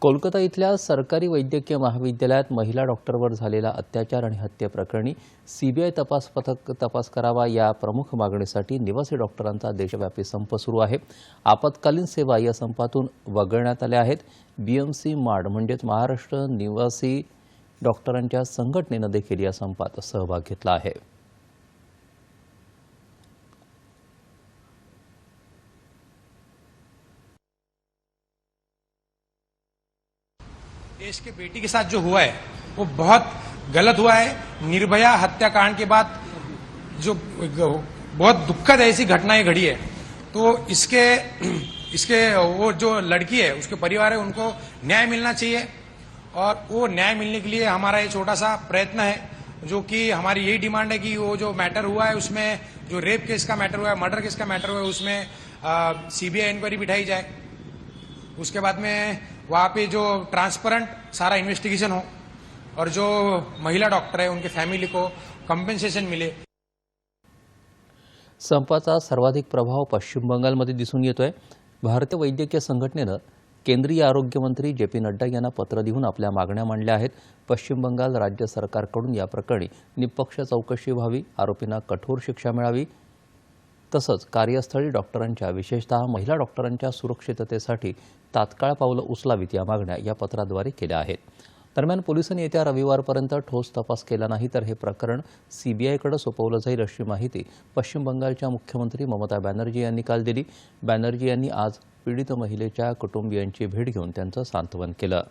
कोलकाता इथल्या सरकारी वैद्यकीय महाविद्यालयात महिला डॉक्टरवर झालेला अत्याचार आणि हत्येप्रकरणी सीबीआय तपास पथक तपास करावा या प्रमुख मागणीसाठी निवासी डॉक्टरांचा देशव्यापी संप सुरू आहे. आपत्कालीन सेवा या संपातून वगळण्यात आल्या आहेत. बीएमसी माड म्हणजेच महाराष्ट्र निवासी डॉक्टरांच्या संघटनेनं देखील या संपात सहभाग घेतला आहे. देश के बेटी के साथ जो हुआ है, वो बहुत गलत हुआ है। निर्भया हत्याकांड के बाद जो बहुत दुखद ऐसी घटनाएँ घड़ी है। तो इसके इसके वो जो लड़की है, उसके परिवार है, उनको न्याय मिलना चाहिए। और वो न्याय मिलने के लिए हमारा ये छोटा सा प्रयत्न है, जो कि हमारी यही डिमांड है कि वो जो मैटर हुआ है, उसमें जो रेप केस का मैटर हुआ है, मर्डर केस का मैटर हुआ है, उसमें सीबीआई इंक्वायरी बिठाई जाए। उसके बाद में वहाँ पे जो ट्रांसपेरेंट सारा इन्वेस्टिगेशन हो और जो महिला डॉक्टर है उनके फैमिली को कंपेन्सेशन मिले। संपाचा सर्वाधिक प्रभाव पश्चिम बंगालमध्ये दिसून येतोय. भारतीय वैद्यकीय संघटनेनं केंद्रीय आरोग्यमंत्री जे पी नड्डा यांना पत्र लिहून आपल्या मागण्या मांडल्या आहेत. पश्चिम बंगाल राज्य सरकारकडून या प्रकरणी निपक्ष चौकशी व्हावी आरोपींना कठोर शिक्षा मिळावी तसंच कार्यस्थळी डॉक्टरांच्या विशेषतः महिला डॉक्टरांच्या सुरक्षिततेसाठी तात्काळ पावलं उचलावीत या मागण्या या पत्राद्वारे केल्या आहेत. दरम्यान पोलिसांनी येत्या रविवारपर्यंत ठोस तपास केला नाही तर हे प्रकरण सीबीआयकडे सोपवलं जाईल अशी माहिती पश्चिम बंगालच्या मुख्यमंत्री ममता बॅनर्जी यांनी काल दिली. बॅनर्जी यांनी आज पीडित महिलेच्या कुटुंबियांची भेट घेऊन त्यांचं सांत्वन केलं.